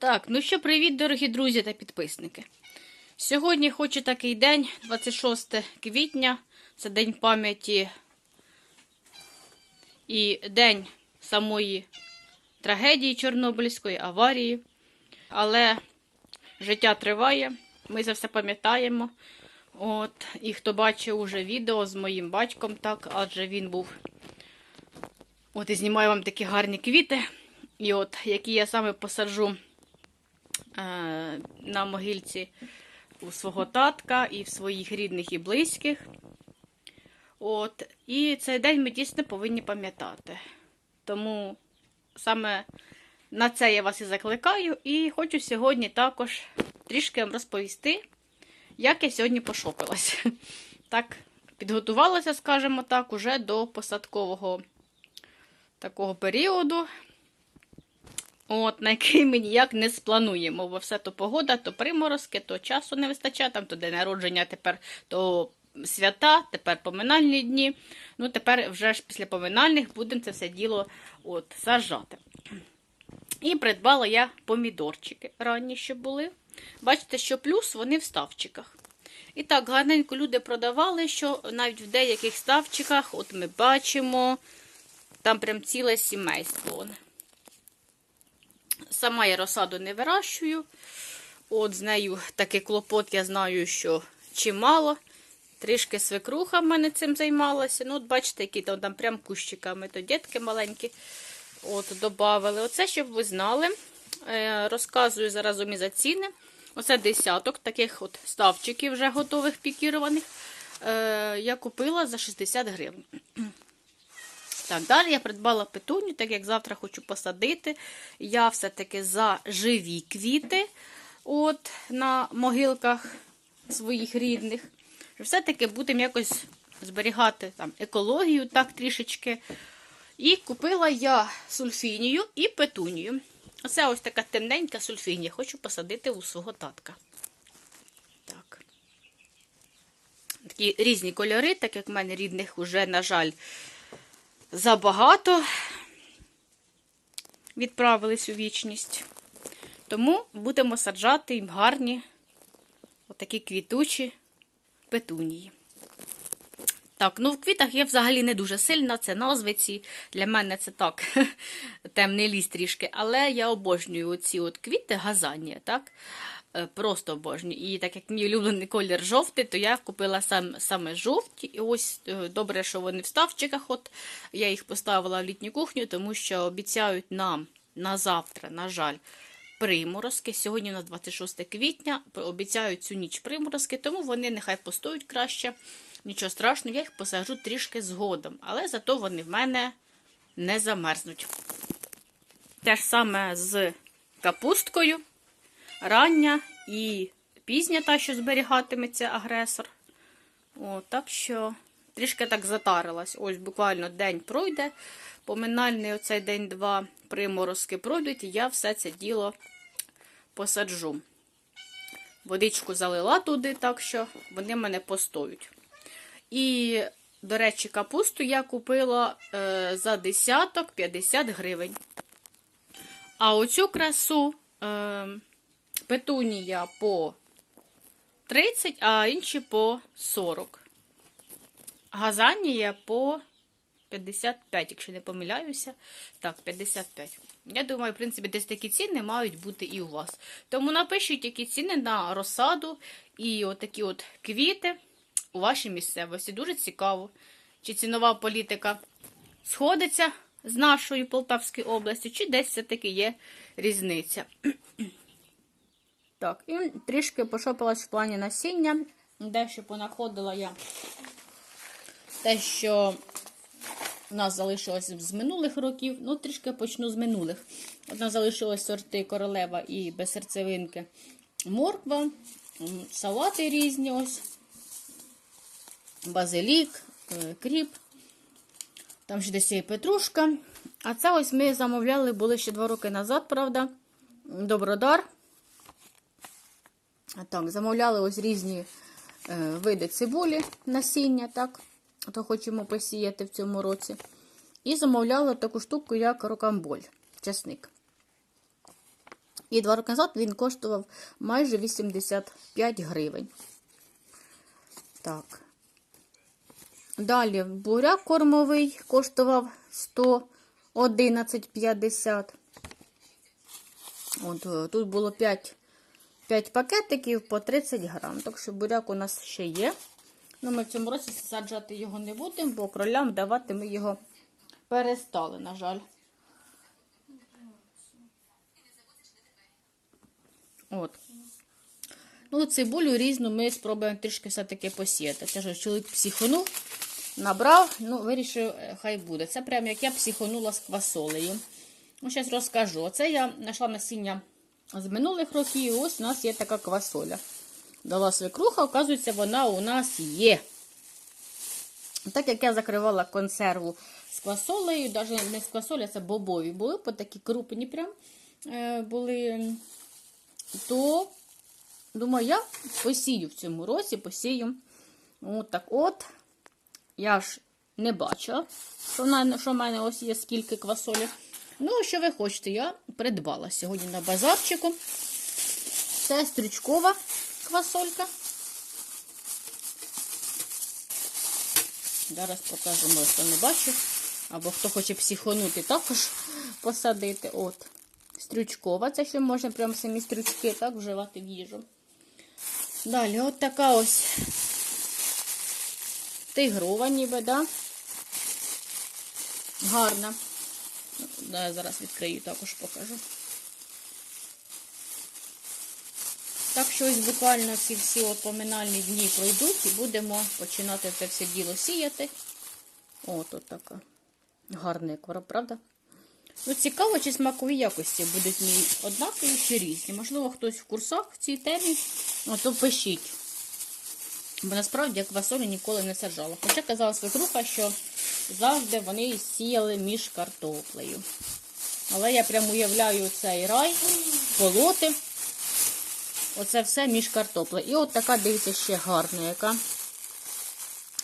Так, ну що, привіт, дорогі друзі та підписники. Сьогодні хочу такий день, 26 квітня, це день пам'яті і день самої трагедії Чорнобильської аварії. Але життя триває, ми це все пам'ятаємо. От, і хто бачив уже відео з моїм батьком, так, адже він був. От і знімаю вам такі гарні квіти. І от, які я саме посаджу на могильці у свого татка і в своїх рідних і близьких. От, і цей день ми дійсно повинні пам'ятати. Тому саме на це я вас і закликаю, і хочу сьогодні також трішки вам розповісти, як я сьогодні пошопилась. Так, підготувалася, скажімо так, уже до посадкового такого періоду. От, на який ми ніяк не сплануємо, бо все то погода, то приморозки, то часу не вистачає, там то день народження, тепер то свята, тепер поминальні дні. Ну, тепер вже ж після поминальних будемо це все діло от, сажати. І придбала я помідорчики ранні, що були. Бачите, що плюс вони в ставчиках. І так, гарненько люди продавали, що навіть в деяких ставчиках, от ми бачимо, там прям ціле сімейство. Сама я розсаду не вирощую. От з нею такий клопот, я знаю, що чимало. Трішки свекруха в мене цим займалася. Ну, от бачите, які там, там прям кущиками, то дітки маленькі от, додавали. Оце, щоб ви знали. Е, розказую заразом і за ціни. Оце десяток таких от ставчиків вже готових пікірованих. Е, я купила за 60 гривень. Так, далі я придбала петуню, так як завтра хочу посадити. Я все-таки за живі квіти от, на могилках своїх рідних. Все-таки будемо якось зберігати там, екологію так трішечки. І купила я сульфінію і петунію. Оце ось така темненька сульфінія. Хочу посадити у свого татка. Так. Такі різні кольори, так як в мене рідних вже, на жаль, забагато відправились у вічність. Тому будемо саджати їм гарні отакі квітучі петунії. Так, ну в квітах я взагалі не дуже сильна, це назвиці. Для мене це так, темний ліс трішки. Але я обожнюю оці от квіти газанія, так? Е, Просто обожнюю. І так як мій улюблений колір жовтий, то я купила сам, саме жовті. І ось е, добре, що вони в ставчиках. От Я їх поставила в літню кухню, тому що обіцяють нам на завтра, на жаль, приморозки. Сьогодні у нас 26 квітня, обіцяють цю ніч приморозки, тому вони нехай постоють краще. Нічого страшного, я їх посажу трішки згодом, але зато вони в мене не замерзнуть. Те ж саме з капусткою, рання і пізня та, що зберігатиметься агресор. О, так що трішки так затарилась. Ось буквально день пройде. Поминальний оцей день-два приморозки пройдуть, і я все це діло посаджу. Водичку залила туди, так що вони мене постоють. І, до речі, капусту я купила е, за десяток 50 гривень. А оцю красу е, петунія по 30, а інші по 40. Газанія по 55, якщо не помиляюся. Так, 55. Я думаю, в принципі, десь такі ціни мають бути і у вас. Тому напишіть, які ціни на розсаду і отакі от квіти у вашій місцевості. Дуже цікаво, чи цінова політика сходиться з нашої Полтавської області, чи десь все-таки є різниця. Так, і трішки пошопилась в плані насіння. Дещо понаходила я те, що у нас залишилось з минулих років. Ну, трішки почну з минулих. У нас залишилось сорти королева і безсерцевинки морква, салати різні ось базилік, е, кріп. Там ще десь є петрушка. А це ось ми замовляли, були ще два роки назад, правда. Добродар. Так, замовляли ось різні е, види цибулі, насіння, так. То хочемо посіяти в цьому році. І замовляли таку штуку, як рокамболь, часник. І два роки назад він коштував майже 85 гривень. Так. Далі буряк кормовий коштував 111,50. От, е, тут було 5, 5 пакетиків по 30 грам. Так що буряк у нас ще є. Ну, ми в цьому році саджати його не будемо, бо кролям давати ми його перестали, на жаль. От. Ну, цибулю різну ми спробуємо трішки все-таки посіяти. Це ж чоловік психонув, набрав, ну, вирішив, е, хай буде. Це прям як я психонула з квасолею. Ну, зараз розкажу. Оце я знайшла насіння з минулих років, ось у нас є така квасоля. Дала свекруха, оказується, вона у нас є. Так як я закривала консерву з квасолею, навіть не з квасолі, а це бобові були, по такі крупні прям е, були, то, думаю, я посію в цьому році, посію. От так от. Я ж не бачила, що в мене, ось є скільки квасолі. Ну, що ви хочете, я придбала сьогодні на базарчику. Це стрючкова квасолька. Зараз покажу, може, хто не бачив. Або хто хоче психонути, також посадити. От. Стрючкова, це ще можна прямо самі стрючки так вживати в їжу. Далі, от така ось тигрова ніби, да? Гарна. Да, я зараз відкрию, також покажу. Так що ось буквально ці всі от поминальні дні пройдуть і будемо починати це все діло сіяти. От от така. Гарна як правда? Ну, цікаво, чи смакові якості будуть мені однакові чи різні. Можливо, хтось в курсах в цій темі, а то пишіть. Бо насправді я квасолі ніколи не саджала. Хоча казала свекруха, що завжди вони сіяли між картоплею. Але я прям уявляю цей рай, полоти. Оце все між картоплею. І от така, дивіться, ще гарна яка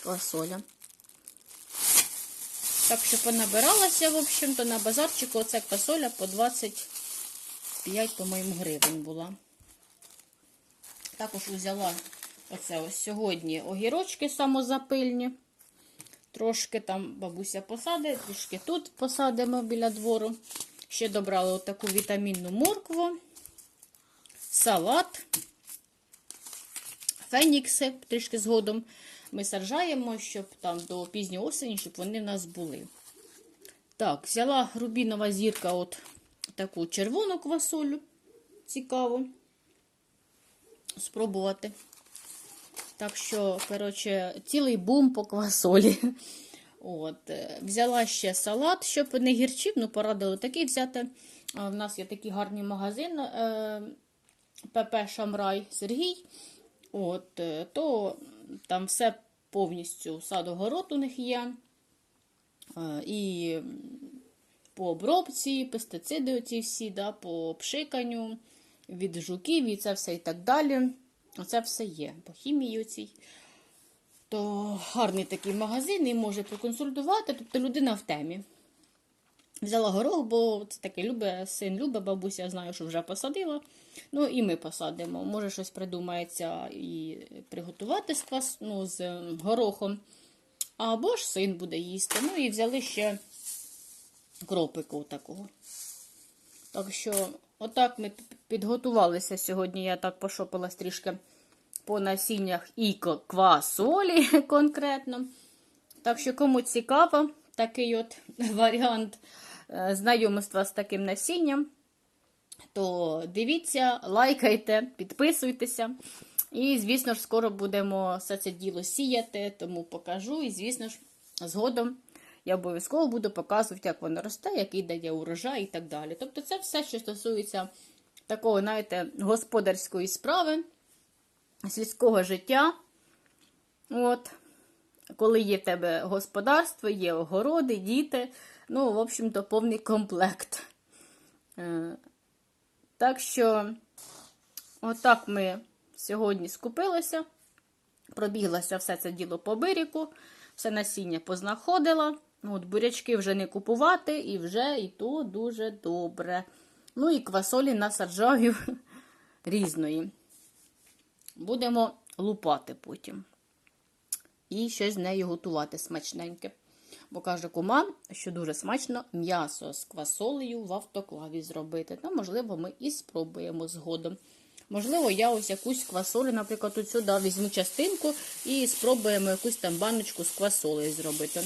квасоля. Так що понабиралася, в общем-то, на базарчику оця квасоля по 25, по-моєму, гривень була. Також взяла оце ось сьогодні огірочки самозапильні. Трошки там бабуся посадить, трішки тут посадимо біля двору. Ще добрали отаку вітамінну моркву, салат, фенікси трішки згодом ми саджаємо, щоб там до пізньої осені, щоб вони в нас були. Так, взяла рубінова зірка от таку червону квасолю. Цікаво спробувати. Так що, коротше, цілий бум по квасолі. От, е, Взяла ще салат, щоб не гірчив, ну, порадили такий взяти. У нас є такий гарний магазин е, ПП Шамрай Сергій. От, е, То там все повністю садогород у них є. І по обробці, пестициди оці всі, да, по пшиканню, від жуків і це все і так далі. Оце все є по хімії цій. То гарний такий магазин і може проконсультувати, тобто людина в темі. Взяла горох, бо це таке любить, син любить, бабуся, я знаю, що вже посадила. Ну і ми посадимо. Може, щось придумається і приготувати з квас, ну, з горохом. Або ж син буде їсти. Ну і взяли ще кропику такого. Так що, отак ми підготувалися сьогодні. Я так пошопилась трішки по насіннях і квасолі конкретно. Так що, кому цікаво, такий от варіант знайомства з таким насінням, то дивіться, лайкайте, підписуйтеся. І, звісно ж, скоро будемо все це діло сіяти, тому покажу. І, звісно ж, згодом я обов'язково буду показувати, як воно росте, який дає урожай і так далі. Тобто, це все, що стосується такого, знаєте, господарської справи, сільського життя. От, Коли є в тебе господарство, є огороди, діти. Ну, в общем-то, повний комплект. Е, так що, отак ми сьогодні скупилися, пробіглася все це діло по бирику, все насіння познаходила. От Бурячки вже не купувати, і вже і то дуже добре. Ну і квасолі насаджаю різної. Будемо лупати потім. І щось з нею готувати смачненьке. Бо каже кума, що дуже смачно м'ясо з квасолею в автоклаві зробити. Та, можливо, ми і спробуємо згодом. Можливо, я ось якусь квасолю, наприклад, тут сюди візьму частинку і спробуємо якусь там баночку з квасолею зробити.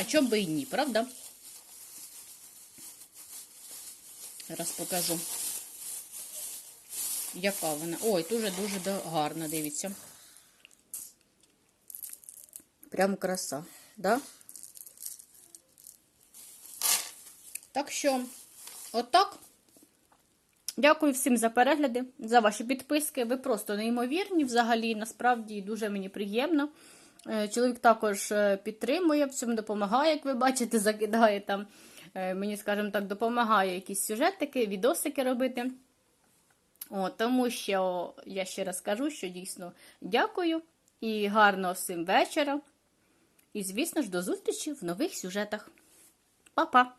А чому би і ні, правда? Зараз покажу. Яка вона? Ой, дуже-дуже гарна, дивіться. Прям краса, да? Так що, отак. Дякую всім за перегляди, за ваші підписки. Ви просто неймовірні взагалі. Насправді дуже мені приємно. Е, Чоловік також е, підтримує, в цьому допомагає, як ви бачите, закидає там. е, Мені, скажімо так, допомагає якісь сюжетики, відосики робити. О, тому що я ще раз кажу, що дійсно дякую і гарного всім вечора. І, звісно ж, до зустрічі в нових сюжетах. Па-па!